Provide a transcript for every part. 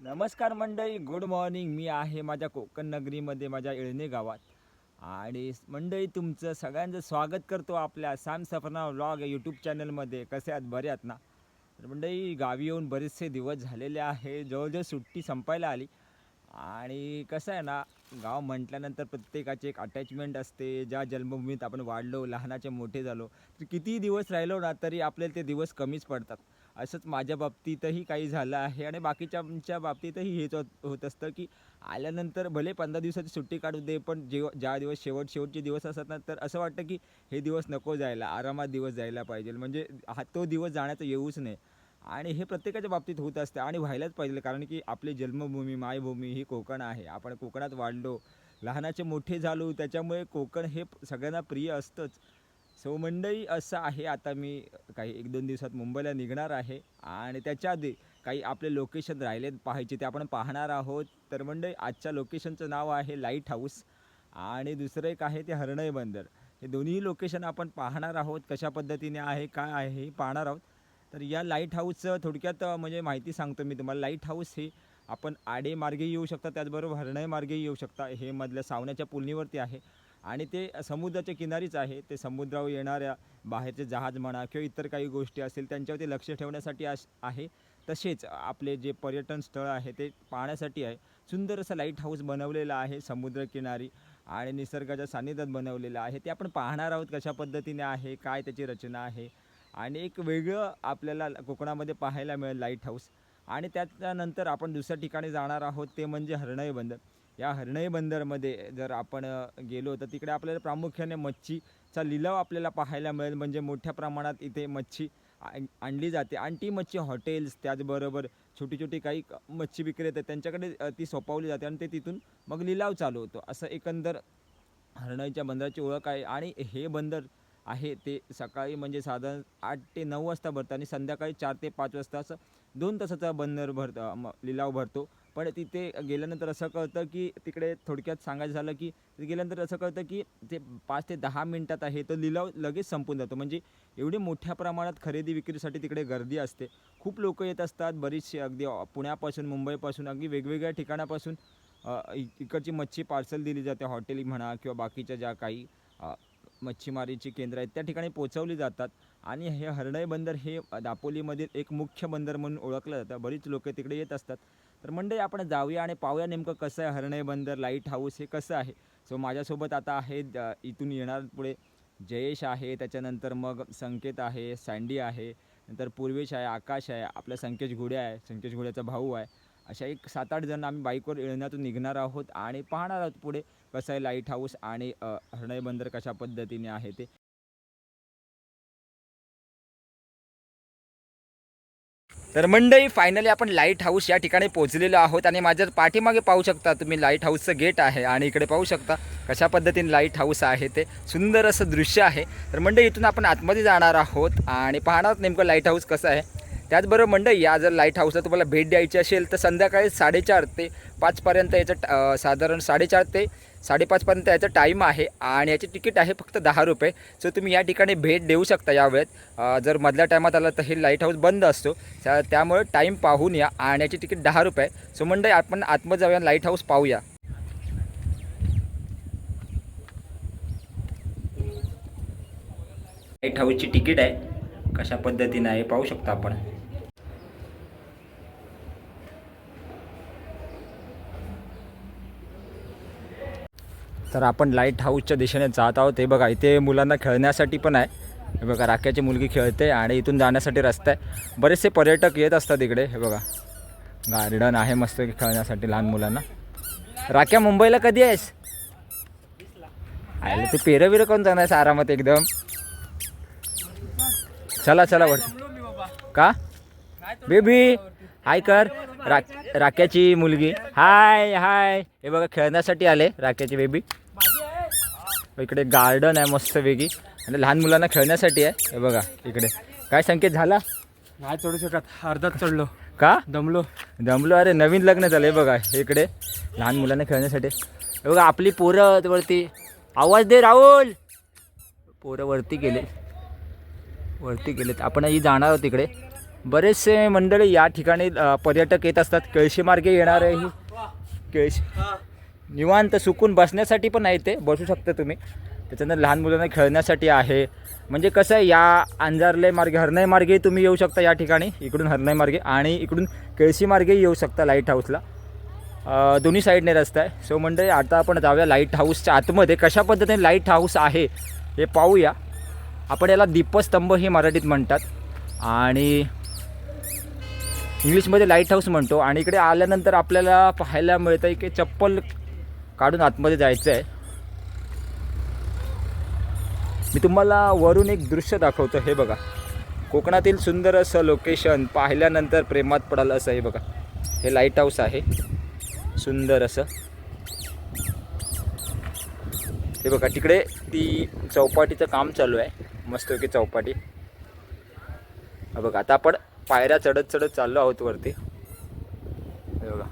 नमस्कार मंडळी good morning. मी आहे माझ्या कोकण नगरीमध्ये माझ्या येळणे गावात. आणि मंडळी तुमचं सगळ्यांचं स्वागत करतो आपल्या साम सफरना व्लॉग या यूट्यूब चॅनलमध्ये कसे आहात? बरे आहात ना? तर मंडळी गावी येऊन बरेचसे दिवस झालेले आहे. जवळजवळ सुट्टी संपायला आली. आणि कसं आहे ना गाव म्हटल्यानंतर प्रत्येकाची एक अटॅचमेंट असते. ज्या जन्मभूमीत आपण वाढलो लहानाचे मोठे झालो तर कितीही दिवस राहिलो ना तरी आपल्याला ते दिवस कमीच पडतात. असंच माझ्या बाबतीतही काही झालं आहे आणि बाकीच्यांच्या बाबतीतही हेच होत होत असतं की आल्यानंतर भले पंधरा दिवसाची सुट्टी काढू दे पण जेव ज्या दिवस शेवट शेवटचे दिवस असतात ना तर असं वाटतं की हे दिवस नको जायला आरामात दिवस जायला पाहिजे. म्हणजे हा तो दिवस जाण्याचा येऊच नाही. आणि हे प्रत्येकाच्या बाबतीत होत असते आणि व्हायलाच पाहिजे कारण की आपली जन्मभूमी मायभूमी ही कोकण आहे. आपण कोकणात वाढलो लहानाचे मोठे झालो त्याच्यामुळे कोकण हे सगळ्यांना प्रिय असतंच. सो मंडई असं आहे. आता मी काही एक दोन दिवसात मुंबईला निघणार आहे. आणि त्याच्या आधी काही आपले लोकेशन राहिले पाहायचे ते आपण पाहणार आहोत. तर मंडई आजच्या लोकेशनचं नाव आहे लाइट हाऊस. आणि दुसरं एक आहे ते हरणई बंदर. हे दोन्ही लोकेशन आपण पाहणार आहोत. कशा पद्धतीने आहे काय आहे हे पाहणार आहोत. तर या लाइट हाऊसचं थोडक्यात म्हणजे माहिती सांगतो मी तुम्हाला. लाइट हाऊस हे आपण आडे मार्गे येऊ शकता त्याचबरोबर हरणय मार्गे येऊ शकता. हे मधल्या सावण्याच्या पुलनीवरती आहे. आणि ते समुद्राच्या किनारीच आहे. ते समुद्रावर येणाऱ्या बाहेरचे जहाज म्हणा किंवा इतर काही गोष्टी असतील त्यांच्यावरती लक्ष ठेवण्यासाठी अश आहे. तसेच आपले जे पर्यटन स्थळ आहे ते पाहण्यासाठी आहे. सुंदर असं लाइट हाऊस बनवलेलं आहे समुद्रकिनारी आणि निसर्गाच्या सानिध्यात बनवलेलं आहे. ते आपण पाहणार आहोत कशा पद्धतीने आहे काय त्याची रचना आहे. आणि एक वेगळं आपल्याला कोकणामध्ये पाहायला मिळेल लाइट हाऊस आणि त्याच्यानंतर आपण दुसऱ्या ठिकाणी जाणार आहोत ते म्हणजे हरणई बंदर. या हरणई बंदरमध्ये जर आपण गेलो तर तिकडे आपल्याला प्रामुख्याने मच्छीचा लिलाव आपल्याला पाहायला मिळेल. म्हणजे मोठ्या प्रमाणात इथे मच्छी आणली जाते. आणि ती मच्छी हॉटेल्स त्याचबरोबर छोटी छोटी काही मच्छी विक्रेते त्यांच्याकडे ती सोपवली जाते आणि ते तिथून मग लिलाव चालू होतो. असं एकंदर हरणईच्या बंदराची ओळख आहे. आणि हे बंदर आहे ते सकाळी म्हणजे साधारण आठ ते नऊ वाजता भरतं आणि संध्याकाळी चार ते पाच वाजता असं दोन तासाचा बंदर भरतं म- लिलाव भरतो. पण तिथे गेल्यानंतर असं कळतं की तिकडे थोडक्यात सांगायचं झालं की गेल्यानंतर असं कळतं की ते पाच ते दहा मिनटात आहे तो लिलाव लगेच संपून जातो. म्हणजे एवढी मोठ्या प्रमाणात खरेदी विक्रीसाठी तिकडे गर्दी असते. खूप लोक येत असतात बरीचशी अगदी पुण्यापासून मुंबईपासून अगदी वेगवेगळ्या ठिकाणापासून इकडची मच्छी पार्सल दिली जाते हॉटेल म्हणा किंवा बाकीच्या ज्या काही मच्छीमारीची केंद्र आहेत त्या ठिकाणी पोचवली जातात. आणि हे हरणई बंदर हे दापोलीमधील एक मुख्य बंदर म्हणून ओळखलं जातं. बरीच लोक तिकडे येत असतात. तर मंडळी आपण जाऊया आणि पाहूया नेमकं कसं आहे हरणई बंदर लाइट हाऊस हे कसं आहे. सो माझ्यासोबत आता आहे इथून येणार पुढे जयेश आहे त्याच्यानंतर मग संकेत आहे सँडी आहे नंतर पूर्वेश आहे आकाश आहे आपला संकेश घोडे आहे संकेश घोड्याचा भाऊ आहे. अशा एक सात आठ जण आम्ही बाईकवर येण्यातून निघणार आहोत आणि पाहणार आहोत पुढे कसं आहे लाइट हाऊस आणि हरणय बंदर कशा पद्धतीने आहे ते. तर मंडई फायनली आपण लाइट हाऊस या ठिकाणी पोहोचलेलो आहोत आणि माझ्या पाठीमागे पाहू शकता तुम्ही लाइट हाऊसचं गेट आहे आणि इकडे पाहू शकता कशा पद्धतीने लाइट हाऊस आहे ते. सुंदर असं दृश्य आहे. तर मंडई इथून आपण आतमध्ये जाणार आहोत आणि पाहणार नेमकं लाइट हाऊस कसं आहे. त्याचबरोबर मंडई या जर लाइट हाऊसला तुम्हाला भेट द्यायची असेल तर संध्याकाळी साडेचार ते पाचपर्यंत याचं ट- साधारण साडेचार ते साडेपाचपर्यंत याचं टाईम आहे आणि याची तिकीट आहे फक्त दहा रुपये. सो तुम्ही या ठिकाणी भेट देऊ शकता या वेळेत. जर मधल्या टायमात आला तर हे लाइट हाऊस बंद असतो. त्या त्यामुळे टाईम पाहून या आणि याची तिकीट दहा रुपये. सो मंडई आपण आतमध्ये जाऊया लाइट हाऊस पाहूया. लाइट हाऊसची तिकीट आहे. कशा पद्धतीनं आहे पाहू शकता आपण. तर आपण लाइट हाऊसच्या दिशेने जात आहोत. हे बघा इथे मुलांना खेळण्यासाठी पण आहे. हे बघा राख्याची मुलगी खेळते आणि इथून जाण्यासाठी रस्ता आहे. बरेचसे पर्यटक येत असतात इकडे. हे बघा गार्डन आहे मस्त खेळण्यासाठी लहान मुलांना. राख्या मुंबईला कधी आहेस? आयला तू पेरं बिरं कोण जाणार आरामात एकदम. चला चला वरती. का? बेबी हाय कर. राक राख्याची मुलगी. हाय हाय हे बघा खेळण्यासाठी आले राख्याची बेबी. इकडे गार्डन आहे मस्त वेगळी आणि लहान मुलांना खेळण्यासाठी आहे. हे बघा इकडे. काय संकेत झाला? नाही चढू शकत. अर्धात चढलो. का? दमलो. दमलो? अरे नवीन लग्न झालं. हे बघा इकडे. लहान मुलांना खेळण्यासाठी. हे बघा आपली पोरं वरती. आवाज दे राहुल! पोरं वरती गेले. वरती गेलेत. आपणही जाणार आहोत तिकडे बरेचसे मंडळी या ठिकाणी पर्यटक येत असतात. केळशी मार्गे येणारे ही. केळशी निवांत सुकून बसण्यासाठी पण आहे ते बसू शकता तुम्ही. त्याच्यानंतर लहान मुलांना खेळण्यासाठी आहे. म्हणजे कसं आहे या अंजारले मार्गे हरणाई मार्गे तुम्ही येऊ शकता या ठिकाणी. इकडून हरणाई मार्गे आणि इकडून केळशी मार्गेही येऊ शकता लाइट हाऊसला दोन्ही साईडने रस्ता आहे. सो मंडळी आता आपण जाऊया लाइट हाऊसच्या आतमध्ये. कशा पद्धतीने लाइट हाऊस आहे हे पाहूया. आपण याला दीपस्तंभ हे मराठीत म्हणतात. आणि इंग्लिशमध्ये लाइट हाऊस म्हणतो. आणि इकडे आल्यानंतर आपल्याला पाहायला मिळतं आहे की चप्पल काढून आतमध्ये जायचं आहे मी तुम्हाला वरून एक दृश्य दाखवतो हे बघा. कोकणातील सुंदर असं लोकेशन पाहिल्यानंतर प्रेमात पडाल असं हे बघा. हे लाइट हाऊस आहे. सुंदर असं. हे बघा तिकडे ती चौपाटीचं काम चालू आहे. मस्तपैकी चौपाटी. बघा आता आपण पायऱ्या चढत चढत चाललो आहोत वरती. हे बघा.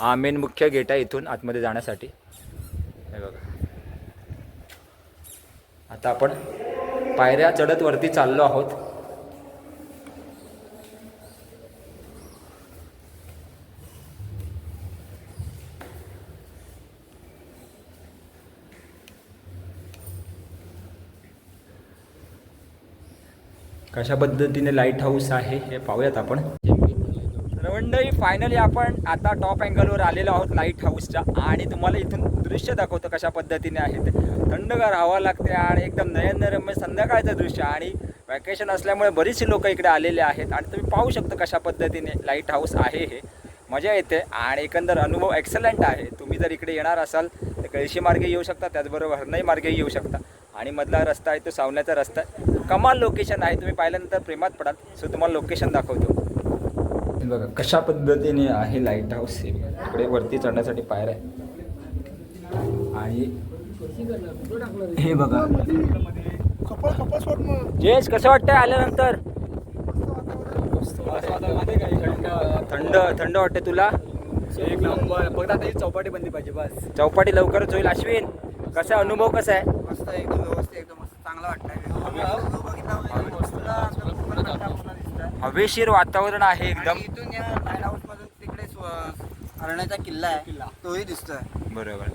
हा मेन मुख्य गेट आहे इथून आतमध्ये जाण्यासाठी. हे बघा. आता आपण पायऱ्या चढत वरती चाललो आहोत. कशा पद्धतीने लाइट हाऊस आहे हे पाहूयात आपण. मंडळी फायनली आपण आता टॉप अँगलवर आलेलो आहोत लाइट हाऊसच्या आणि तुम्हाला इथून दृश्य दाखवतो कशा पद्धतीने आहे ते थंडगार हवा लागते आणि एकदम नयनरम्य संध्याकाळचं दृश्य. आणि वॅकेशन असल्यामुळे बरीचशी लोक इकडे आलेले आहेत. आणि तुम्ही पाहू शकता कशा पद्धतीने लाइट हाऊस आहे हे. मजा येते आणि एकंदर अनुभव एक्सलंट आहे. तुम्ही जर इकडे येणार असाल तर कळशी मार्गे येऊ शकता त्याचबरोबर हरणाई मार्गे येऊ शकता. आणि मधला रस्ता आहे तो सावण्याचा रस्ता आहे. कमाल लोकेशन आहे. तुम्ही पाहिल्यानंतर प्रेमात पडाल. सो तुम्हाला लोकेशन दाखवतो. हे बघा कशा पद्धतीने आहे लाइट हाऊस हे? बघा. वरती चढण्यासाठी पायऱ्या आहे आणि हे बघा. जेस कसं वाटतंय आल्यानंतर? थंड थंड वाटते तुला? एक नंबर. फक्त आता ही चौपाटी बंदी पाहिजे बस. चौपाटी लवकरच होईल. अश्विन कसा अनुभव कसा आहे? मस्त एकदम व्यवस्थित एकदम मस्त. चांगला वाटतंय. हवेशीर वातावरण आहे एकदम. इथून या लाइट हाऊस मधून तिकडे स्व- हरण्याचा किल्ला आहे. तोही दिसतोय. बरोबर.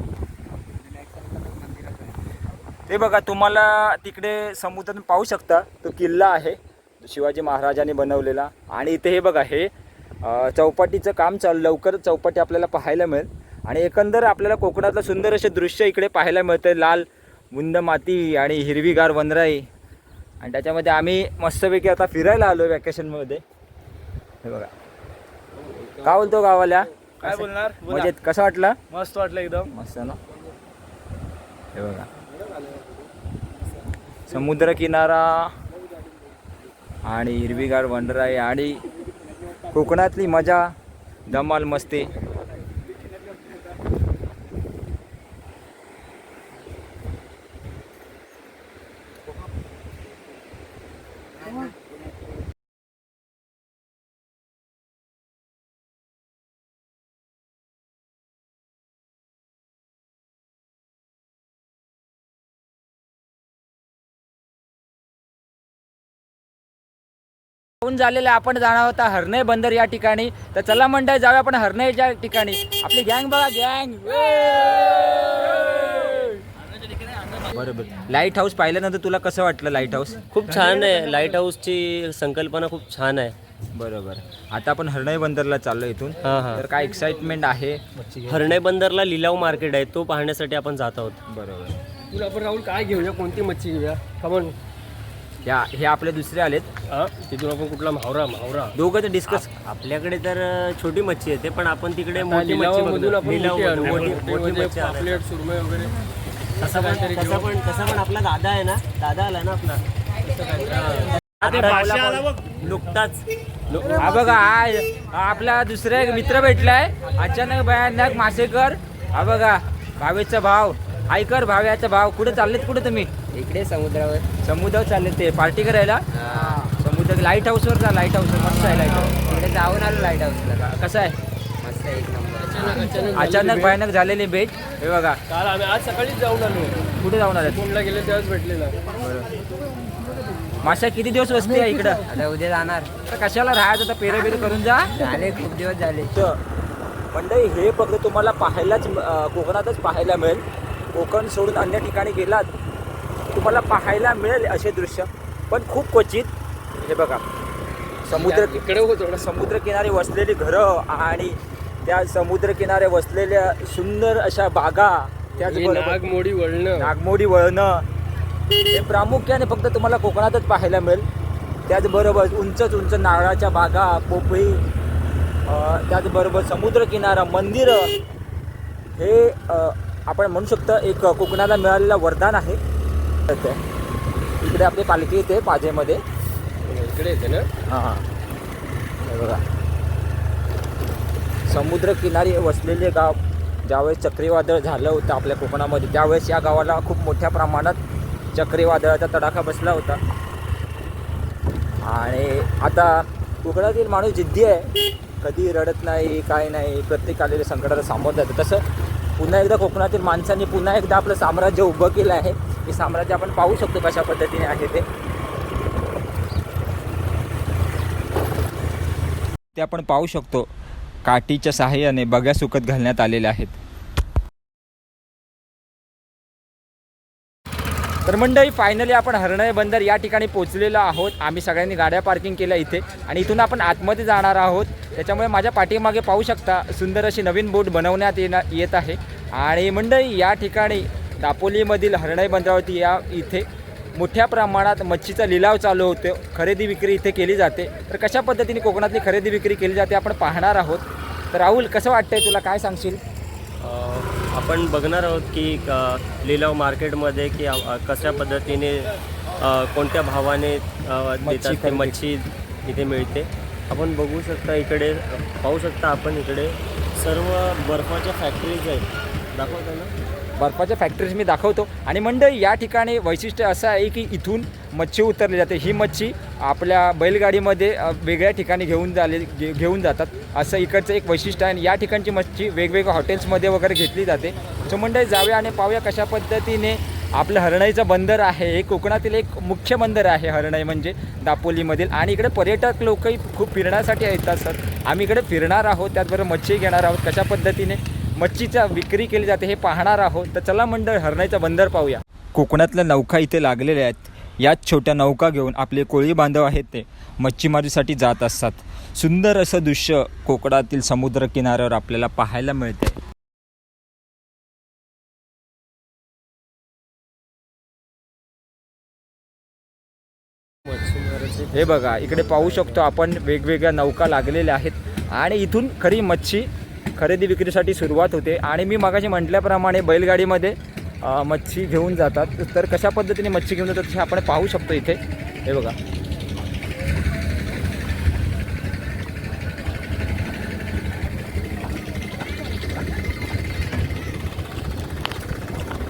ते बघा तुम्हाला तिकडे समुद्रातून पाहू शकता. तो किल्ला आहे. शिवाजी महाराजांनी बनवलेला. आणि इथे हे बघा हे अ, चौपाटीचं काम चालू लवकरच चौपाटी आपल्याला पाहायला मिळेल. आणि एकंदर आपल्याला कोकणातलं सुंदर असे दृश्य इकडे पाहायला मिळतं लाल बुंद माती आणि हिरवीगार वनराई. आणि त्याच्यामध्ये आम्ही मस्तपैकी आता फिरायला आलो आहे वॅकेशनमध्ये हे बघा. का बोलतो गावाला? काय बोलणार? बोला. म्हणजे कसं वाटलं? मस्त वाटलं एकदम. मस्त ना? हे बघा. समुद्र किनारा आणि हिरवीगार वनराई आणि कोकणातली मजा. धमाल मस्ती. होऊन झालेलं. आपण जाणार होता हरणे बंदर या ठिकाणी. तर चला मंडळी जाऊया आपण हरण्याच्या ठिकाणी. आपली गँग बघा गँग. बरोबर. लाइट हाऊस पाहिल्यानंतर तुला कसं वाटलं लाइट हाऊस खूप छान आहे. लाइट हाऊसची संकल्पना खूप छान आहे. बरोबर. आता आपण हरणाई बंदरला चाललो इथून. हा हा. तर काय एक्साइटमेंट आहे? हरणे बंदरला लिलाव मार्केट आहे. तो पाहण्यासाठी आपण जात आहोत. बरोबर. तुला आपण राहुल काय घेऊया? कोणती मच्छी घेऊया? कमन ह्या हे आपले दुसरे आलेत. हा तिथून आपण कुठला? मावरा मावरा दोघं तर डिस्कस आपल्याकडे तर अ, छोटी मच्छी येते पण आपण तिकडे मोठी मच्छी लिलावामधून बघणार. आपण मोठी लिलावमधून आणू. मोठी- मोठी मोठी म्हणजे मच्छी आणायची. पापलेट सुरमई वगैरे. तसा पण तसा पण आपला दादा आहे ना? दादा आला ना आपला? आता नुकताच. हा बघा हा हा आपला दुसरा एक मित्र भेटलाय. अचानक भयानक मासेकर. हा बघा भावेचा भाव. ऐकर भाव्याचा भाव कुठे चाललेत कुठे तुम्ही? इकडे समुद्रावर. समुद्रावर चालले ते. पार्टी करायला? समुद्र लाइट हाऊसवर जा लाइट हाऊसवर मस्त आहे लाइट हाऊस इकडे जाऊन आलो लाइट हाऊसला कसं आहे? मस्त एक नंबर. अचानक भयानक झालेली भेट. हे बघा. काल आम्ही आज सकाळीच जाऊन आलो. कुठे जाऊन आले फोनला गेले तेव्हाच भेटलेला. माशा किती दिवस वसते आहे इकडं. आता उद्या जाणार. तर कशाला राहायचं? तर पेरे पेरे करून जा. झाले खूप दिवस झाले. तर मंडळी हे फक्त तुम्हाला पाहायलाच अं, कोकणातच पाहायला मिळेल. कोकण सोडून अन्य ठिकाणी गेलात तुम्हाला पाहायला मिळेल असे दृश्य. पण खूप क्वचित हे बघा समुद्र इकडे समुद्रकिनारी वसलेली घरं आणि त्या समुद्रकिनारे वसलेल्या सुंदर अशा बागा त्याचबरोबर नागमोडी वळणं. नागमोडी वळणं हे प्रामुख्याने फक्त तुम्हाला कोकणातच पाहायला मिळेल. त्याचबरोबर उंचच उंच नारळाच्या बागा पोपळी त्याचबरोबर समुद्रकिनारा मंदिरं हे आपण म्हणू शकतो एक कोकणाला मिळालेलं वरदान आहे. इकडे आपली पालखी येते पाजेमध्ये. इकडे येते ना? हां हां. हे बघा. समुद्रकिनारी वसलेले गाव ज्यावेळेस चक्रीवादळ झालं होतं आपल्या कोकणामध्ये त्यावेळेस या गावाला खूप मोठ्या प्रमाणात चक्रीवादळाचा तडाखा बसला होता. आणि आता कोकणातील माणूस जिद्दी आहे. कधी रडत नाही काय नाही प्रत्येक आलेल्या संकटाला सामोरं जातं. तसं पुन्हा एकदा कोकणातील माणसांनी पुन्हा एकदा आपलं साम्राज्य उभं केलं आहे. हे साम्राज्य आपण पाहू शकतो कशा पद्धतीने आहे ते. ते आपण पाहू शकतो. काठीच्या सहाय्याने बग्या सुकत घालण्यात आलेल्या आहेत. तर मंडळी फायनली आपण हरणय बंदर या ठिकाणी पोचलेलो आहोत. आम्ही सगळ्यांनी गाड्या पार्किंग केल्या इथे आणि इथून आपण आतमध्ये जाणार आहोत. त्याच्यामुळे माझ्या पाठीमागे पाहू शकता सुंदर अशी नवीन बोट बनवण्यात येणार येत आहे. आणि मंडळी या ठिकाणी दापोलीमधील हरणय बंदरावरती या इथे मोठ्या प्रमाणात मच्छीचा लिलाव चालू होतो. खरेदी विक्री इथे केली जाते. तर कशा पद्धतीने कोकणातली खरेदी विक्री केली जाते आपण पाहणार आहोत. तर राहुल कसं वाटतंय तुला? काय सांगशील? आपण बघणार आहोत की लिलाव मार्केटमध्ये की कशा पद्धतीने कोणत्या भावाने देतात ते. मच्छी इथे मिळते. आपण बघू शकता इकडे पाहू शकता आपण इकडे सर्व बर्फाच्या फॅक्टरीज आहेत. दाखवता ना? बर्फाच्या फॅक्टरीज मी दाखवतो. आणि मंडळी या ठिकाणी वैशिष्ट्य असं आहे की इथून मच्छी उतरली जाते. ही मच्छी आपल्या बैलगाडीमध्ये वेगळ्या ठिकाणी घेऊन झाले घे- घेऊन जातात. असं इकडचं एक वैशिष्ट्य आहे. आणि या ठिकाणची मच्छी वेगवेगळ्या हॉटेल्समध्ये वगैरे घेतली जाते. सो मंडळी जाऊया आणि पाहूया कशा पद्धतीने आपलं हरणाईचं बंदर आहे. हे कोकणातील एक मुख्य बंदर आहे हरणाई म्हणजे दापोलीमधील. आणि इकडे पर्यटक लोकही खूप फिरण्यासाठी येतात सर. आम्ही इकडे फिरणार आहोत त्याचबरोबर मच्छी घेणार आहोत. कशा पद्धतीने? मच्छीचा विक्री केली जाते हे पाहणार आहोत. तर चला मंडळ हरणाईचा बंदर पाहूया. कोकणातल्या नौका इथे लागलेल्या आहेत. याच छोट्या नौका घेऊन आपले कोळी बांधव आहेत ते मच्छीमारीसाठी जात असतात. सुंदर असं दृश्य कोकणातील समुद्र किनाऱ्यावर आपल्याला पाहायला मिळते. हे बघा इकडे पाहू शकतो आपण वेगवेगळ्या नौका लागलेल्या आहेत. आणि इथून खरी मच्छी खरेदी विक्रीसाठी सुरुवात होते आणि मी मगाशी म्हटल्याप्रमाणे बैलगाडीमध्ये अ, मच्छी घेऊन जातात. तर कशा पद्धतीने मच्छी घेऊन जातात हे आपण पाहू शकतो इथे. हे बघा.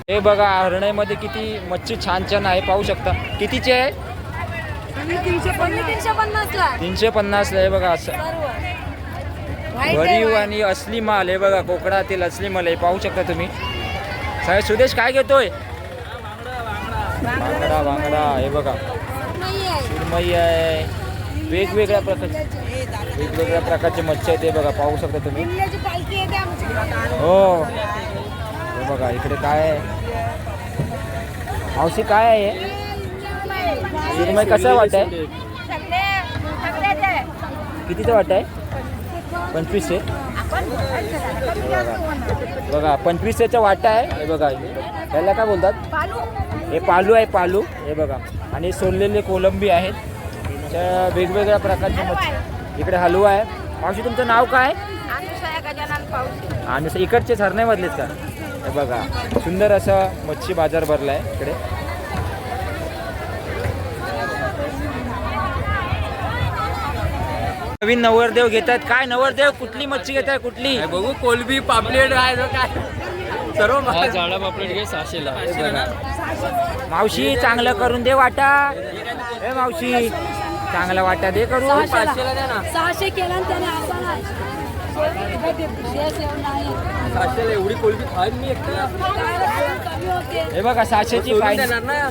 हे बघा हरणाईमध्ये किती मच्छी छान छान आहे. पाहू शकता. कितीची आहे? तीनशे पन्नास. तीनशे पन्नासला. आहे बघा असं. भरीव. आणि असली माल आहे बघा कोकणातील असली माल आहे पाहू शकता तुम्ही. साहेब सुदेश काय घेतोय? बांगडा बांगडा हे आहे. सुरमई आहे. वेगवेगळ्या प्रकारचे वेगवेगळ्या प्रकारचे मच्छी आहेत हे बघा पाहू शकता तुम्ही. हो. हे बघा इकडे काय आहे? मावशी काय आहे? सुरमई. कसं वाट आहे. कितीचं वाट आहे पंचवीसशे? बघा बघा पंचवीसशेचा वाटा आहे. हे बघा त्याला काय बोलतात? पालू. हे पालू आहे पालू. हे बघा. आणि सोललेले कोलंबी आहेत. त्या वेगवेगळ्या प्रकारचे मच्छी. इकडे हलवा आहे. मावशी तुमचं नाव काय? आणि इकडचे हरण्यामधलेच का? हे बघा. सुंदर असं मच्छी बाजार भरला आहे इकडे. नवीन नवरदेव घेत आहेत काय नवरदेव? कुठली मच्छी घेत आहे कुठली बघू कोलबी पापलेट काय. सर्व हा जाळा पापलेट घे सहाशेला. मावशी चांगलं करून दे वाटा. ए मावशी चांगला वाटा दे करून. सहाशे केला आणि त्याने आम्हाला. सातशेला एवढी कोलबी खाईन मी एकटा. हे बघा देणार ना.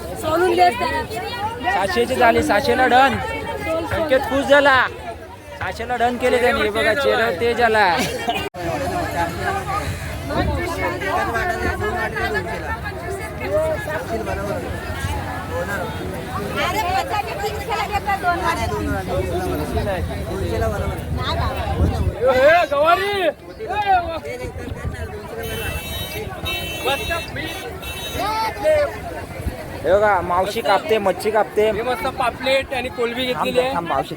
सातशेची झाली सातशेला डन. संकेत खुश झाला. सातशेला डन केले त्यांनी हे बघा चेहरा ते झाला हे बघा मावशी कापते मच्छी कापते हे मस्त पापलेट आणि कोलबी घेतलेली आहे मावशी.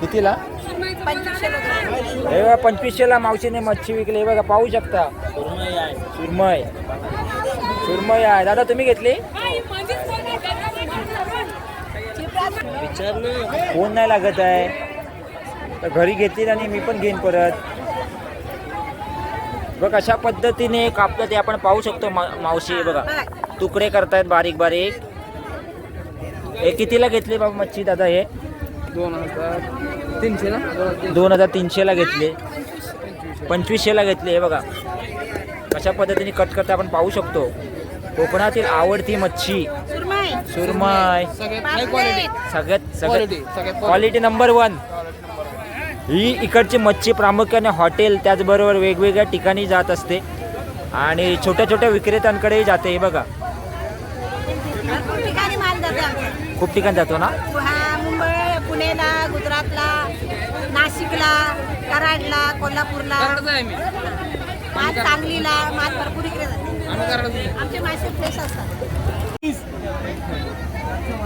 कितीला. हे बघा पंचवीसशेला मावशीने मच्छी विकली. हे बघा पाहू शकता. सुरमय सुरमय आहे. दादा तुम्ही घेतली? फोन नाही लागत आहे. तर घरी घेतली आणि मी पण घेईन परत. बघ अशा पद्धतीने कापतात ते आपण पाहू शकतो मा मावशी. हे बघा तुकडे करतायत बारीक बारीक. हे कितीला घेतली बाबा मच्छी दादा हे? दोन हजार. तीनशे ना? दोन हजार तीनशेला घेतले. पंचवीसशेला घेतले हे बघा. कशा पद्धतीने कट करता आपण पाहू शकतो. कोकणातील आवडती मच्छी. सुरमई. सुरमय सगळ्यात हाय क्वालिटी सगळ्यात क्वालिटी नंबर वन ही इकडची मच्छी प्रामुख्याने हॉटेल त्याचबरोबर वेगवेगळ्या ठिकाणी जात असते. आणि छोट्या छोट्या विक्रेत्यांकडेही जाते हे बघा. भरपूर ठिकाणी माल जाते आमचा खूप ठिकाणी जातो ना? हा मुंबई पुणेला गुजरातला नाशिकला कराडला कोल्हापूरला. कराडचा आहे मी. माल सांगलीला माल भरपूर इकडे जाते. आमचे मासे फ्रेश असतात.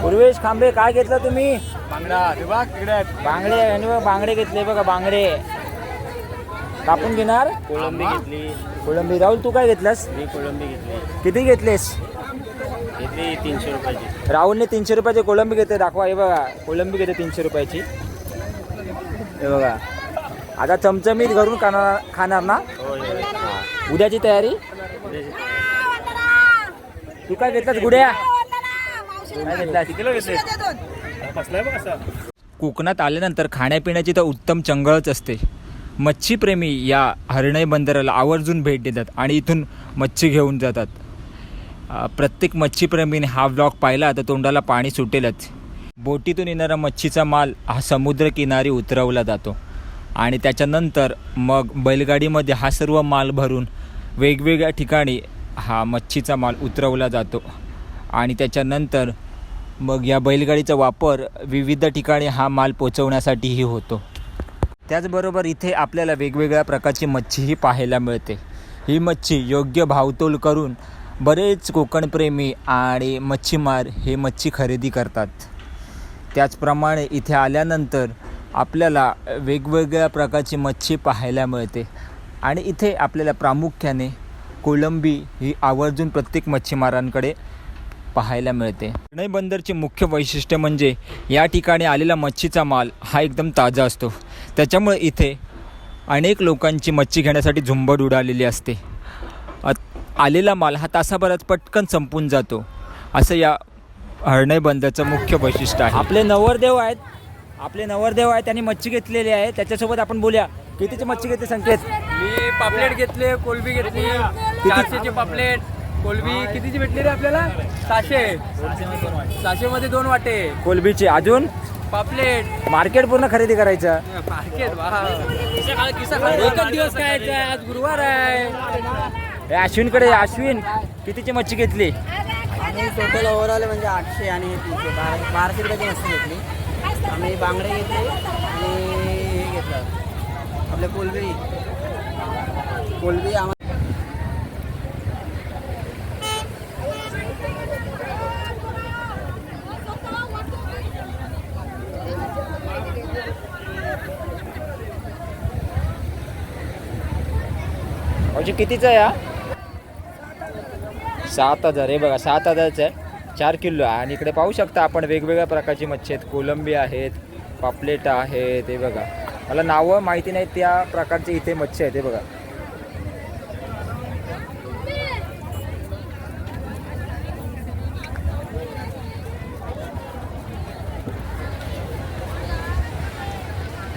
पूर्वेश खांबे काय घेतलं तुम्ही? बांगडा. ते बघ तिकडे बांगडे आणि बांगडे घेतले. बघा बांगडे. कापून घेणार? कोळंबी घेतली. कोळंबी. राहुल तू काय घेतलंस? मी कोळंबी घेतली. किती घेतलेस? घेतली तीनशे रुपयाची. राहुलने तीनशे रुपयाची कोळंबी घेते दाखवा हे बघा. कोळंबी घेते तीनशे रुपयाची. हे बघा. आता चमचमीत घरून खाणार खाणार ना? उद्याची तयारी? तू काय घेतलास गुड्या? कोकणात आल्यानंतर खाण्यापिण्याची तर उत्तम चंगळच असते. मच्छीप्रेमी या हरणई बंदराला आवर्जून भेट देतात आणि इथून मच्छी घेऊन जातात. प्रत्येक मच्छीप्रेमीने हा व्लॉग पाहिला तर तोंडाला पाणी सुटेलच. बोटीतून येणारा मच्छीचा माल हा समुद्रकिनारी उतरवला जातो. आणि त्याच्यानंतर मग बैलगाडीमध्ये हा सर्व माल भरून वेगवेगळ्या ठिकाणी हा मच्छीचा माल उतरवला जातो. आणि त्याच्यानंतर मग या बैलगाडीचा वापर विविध ठिकाणी हा माल पोचवण्यासाठीही होतो. त्याचबरोबर इथे आपल्याला वेगवेगळ्या प्रकारची मच्छीही पाहायला मिळते. ही मच्छी योग्य भावतोल करून बरेच कोकणप्रेमी आणि मच्छीमार हे मच्छी खरेदी करतात. त्याचप्रमाणे इथे आल्यानंतर आपल्याला वेगवेगळ्या प्रकारची मच्छी पाहायला मिळते. आणि इथे आपल्याला प्रामुख्याने कोलंबी ही आवर्जून प्रत्येक मच्छीमारांकडे पाहायला मिळते. चेन्नई बंदरचे मुख्य वैशिष्ट्य म्हणजे या ठिकाणी आलेला मच्छीचा माल हा एकदम ताजा असतो. त्याच्यामुळे इथे अनेक लोकांची मच्छी घेण्यासाठी झुंबड उडालेली असते. आलेला माल हा तासाभरात पटकन संपून जातो. असं या हरणई बंदरचं मुख्य वैशिष्ट्य आहे. आपले नवरदेव आहेत. आपले नवरदेव आहेत त्यांनी मच्छी घेतलेली आहे. त्याच्यासोबत आपण बोलूया. कितीची मच्छी घेते संकेत? मी पापलेट घेतले कोलबी घेतली चारशेची पापलेट. कोलबी कितीची भेटली रे आपल्याला? सहाशे. सहाशे मध्ये दोन वाटे. कोलबीची. अजून? पापलेट. मार्केट पूर्ण खरेदी करायचं. मार्केट एकच दिवस आज गुरुवार आहे. अश्विनकडे अश्विन कितीची मच्छी घेतली? आणि टोटल ओव्हरऑल म्हणजे आठशे आणि हे तीनशे. बारा बाराशे रुपयाची वस्तू घेतली. आम्ही बांगडे घेतले आणि हे घेतलं. आपले कोलबी कोलबी आम्हाला म्हणजे कितीचं आहे हा? सात हजार हे बघा सात हजारचं आहे. चार किलो आहे. आणि इकडे पाहू शकता आपण वेगवेगळ्या प्रकारची मच्छी आहेत. कोलंबी आहेत पापलेट आहेत हे बघा. मला नावं माहिती नाही त्या प्रकारचे इथे मच्छी आहेत हे बघा.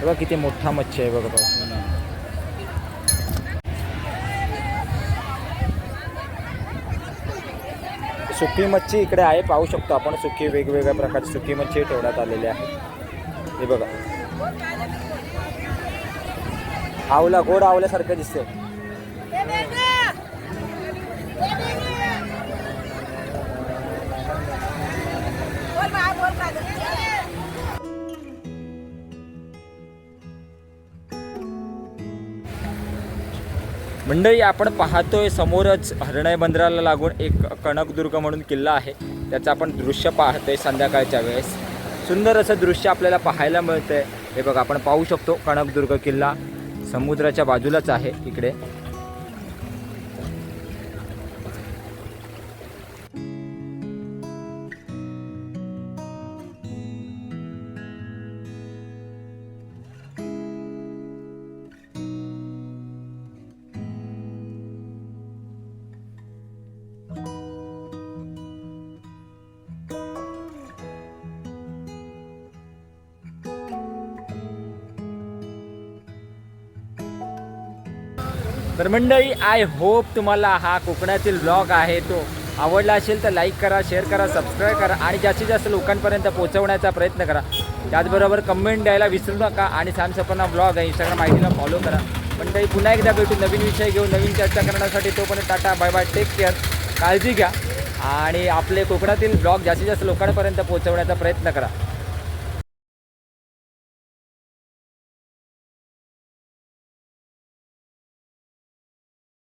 बघा किती मोठा मच्छी आहे बघा. हो पाहू सुकी मच्छी इकडे आहे पाहू शकतो आपण. सुकी वेगवेगळ्या प्रकारची सुकी मच्छी ठेवण्यात आलेली आहे. हे बघा. आवला गोड आवल्यासारखं दिसते मंडळी आपण पाहतोय समोरच हरणय बंदराला लागून एक कणकदुर्ग म्हणून किल्ला आहे. त्याचं आपण दृश्य पाहतोय संध्याकाळच्या वेळेस. सुंदर असं दृश्य आपल्याला पाहायला मिळतंय. हे बघा आपण पाहू शकतो कणकदुर्ग किल्ला. समुद्राच्या बाजूलाच आहे इकडे. तर मंडळी आय होप तुम्हाला हा कोकणातील ब्लॉग आहे. तो आवडला असेल तर लाईक करा शेअर करा सबस्क्राईब करा आणि जास्तीत जास्त लोकांपर्यंत पोहोचवण्याचा प्रयत्न करा. त्याचबरोबर कमेंट द्यायला विसरू नका आणि सॅम सपना ब्लॉग आहे इंस्टाग्राम आयडीला फॉलो करा. मंडळी पुन्हा एकदा भेटू नवीन विषय घेऊन नवीन चर्चा करण्यासाठी तोपर्यंत tata bye bye take care काळजी घ्या आणि आपले कोकणातील ब्लॉग जास्तीत जास्त लोकांपर्यंत पोहोचवण्याचा प्रयत्न करा.